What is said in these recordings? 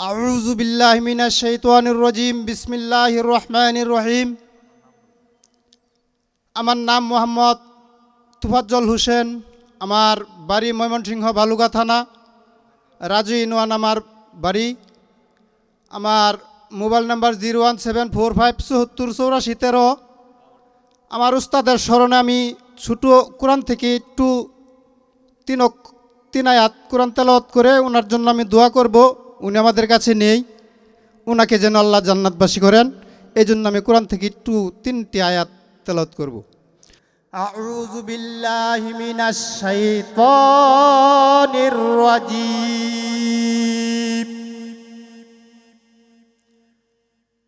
أعوذ بالله من الشيطان الرجيم بسم الله الرحمن الرحيم আমার নাম মোহাম্মদ তুফাজ্জল হোসেন আমার বাড়ি ময়মনসিংহ বালুকা থানা রাজু ইনওয়ান আমার বাড়ি আমার mobile number zero one seven four five চুয়াত্তর চৌরাশি তেরো আমার উস্তাদের স্মরণে আমি ছোটো কোরআন থেকে একটু তিন অক- তিন আয়াত কোরআন তেলাওয়াত করে ওনার জন্য আমি দোয়া করব উনি আমাদের কাছে নেই ওনাকে যেন আল্লাহ জান্নাতবাসী করেন এই জন্য আমি কোরআন থেকে একটু তিনটি আয়াত তেলাওয়াত করব أعوذ بالله من الشيطان الرجيم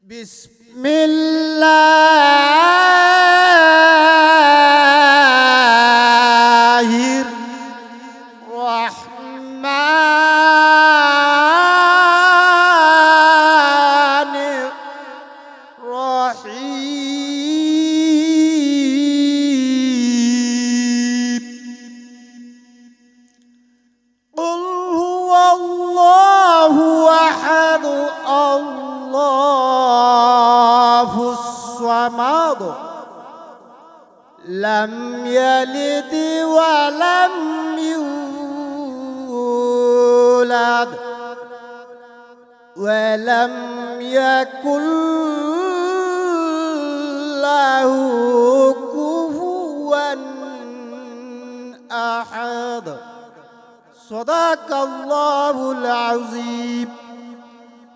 بسم الله الصمد لم يلد ولم يولد. ولم يكن له كفوا أحد. صدق الله العظيم.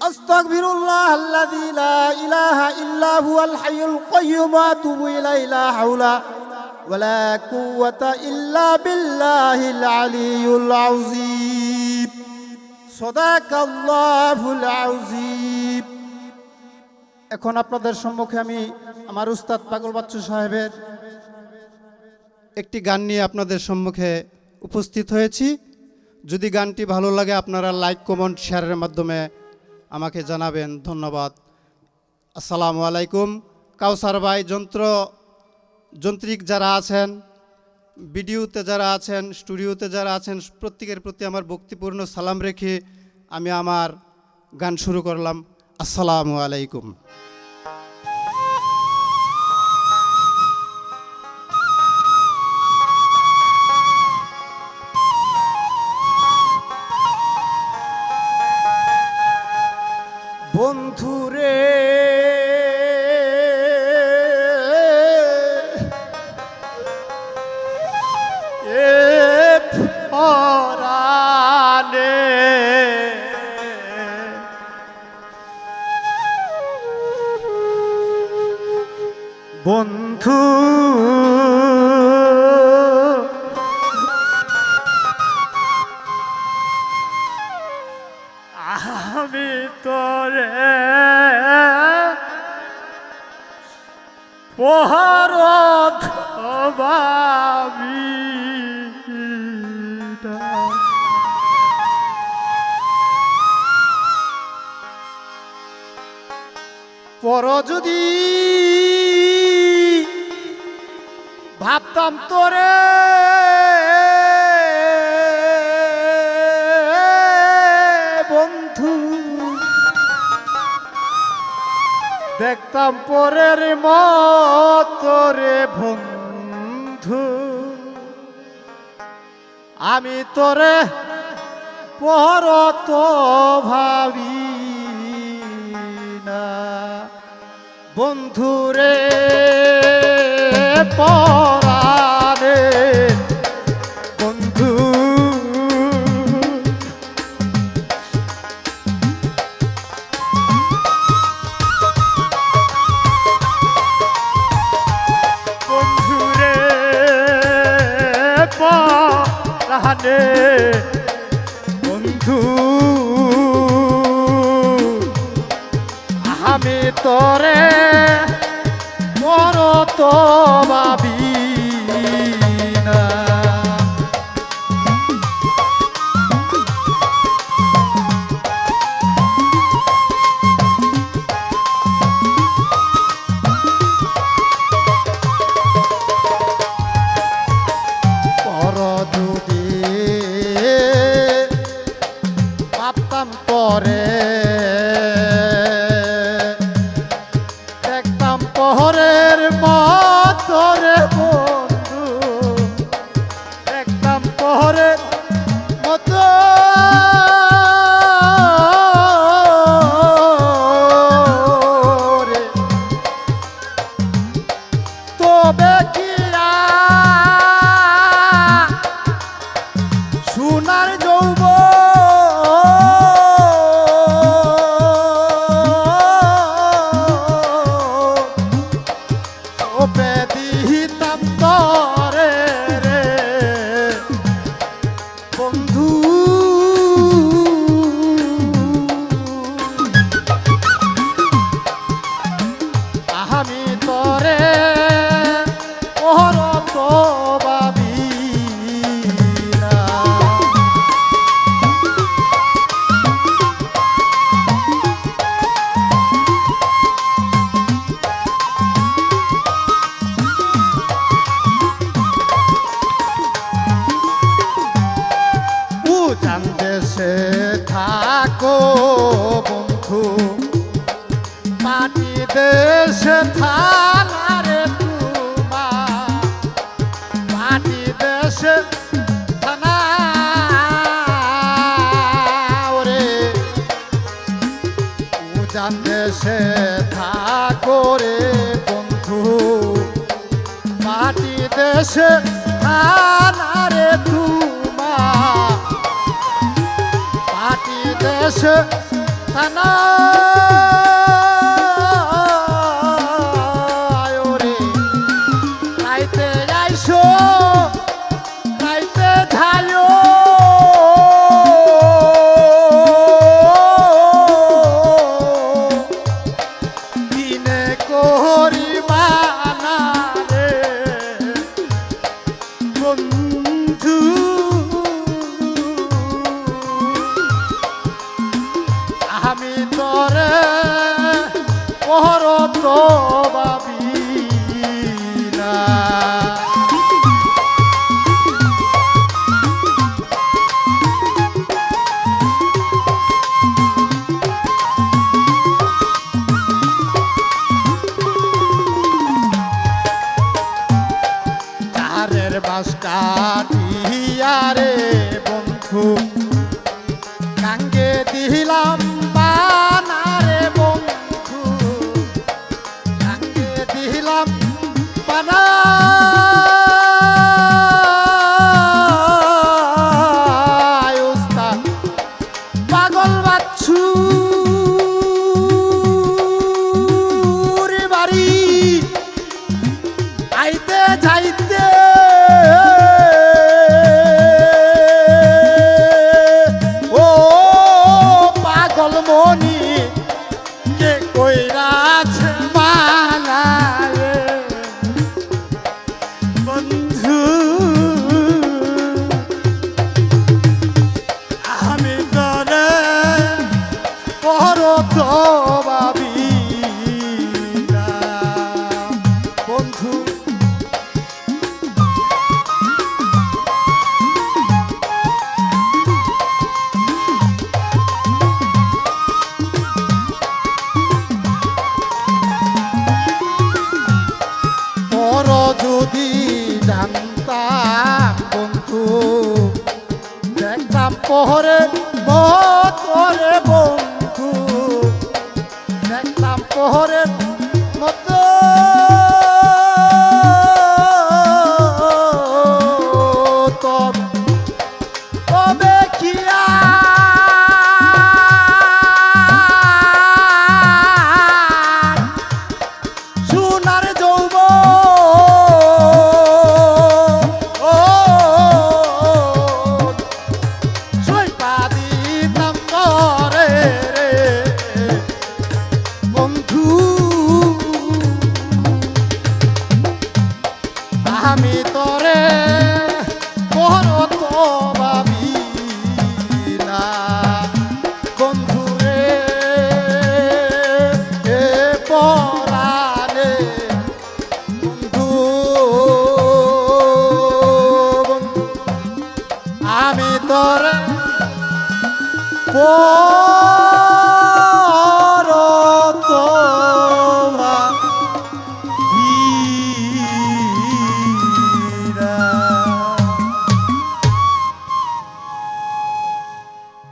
أستغفر الله الذي لا إله إلا هو الحي القيوم وأتوب إليه لا حول ولا قوة إلا بالله العلي العظيم صدق الله العظيم এখন আপনাদের সম্মুখে আমি আমার উস্তাদ পাগল বাচ্চু সাহেবের একটি গান নিয়ে আপনাদের সম্মুখে উপস্থিত হয়েছি যদি গানটি ভালো লাগে আপনারা লাইক কমেন্ট শেয়ারের মাধ্যমে আমাকে জানাবেন, ধন্যবাদ। আসসালামু আলাইকুম। কাউসার ভাই, যন্ত্র, যন্ত্রিক যারা আছেন ভিডিওতে যারা আছেন, স্টুডিওতে যারা আছেন, প্রত্যেকের প্রতি আমার ভক্তিপূর্ণ সালাম রেখে আমি আমার গান শুরু করলাম। আসসালামু আলাইকুম। বন্ধুরে আমি তোরে পহরত ভাবি পর যদি ভাবতাম তোরে দেখতাম পরের মতরে বন্ধু। আমি তোরে পরত ভাবি না। বন্ধুরে পরারে জানে থাকো বন্ধু। মাটি দেশে থানারে মাটি দেশে থানা উজান দেশে থাকো রে বন্ধু। মাটি দেশে দেশে না সব বন্ধু। দেখতাম পহরে বহরে বন্ধু। বন্ধু আমি তোর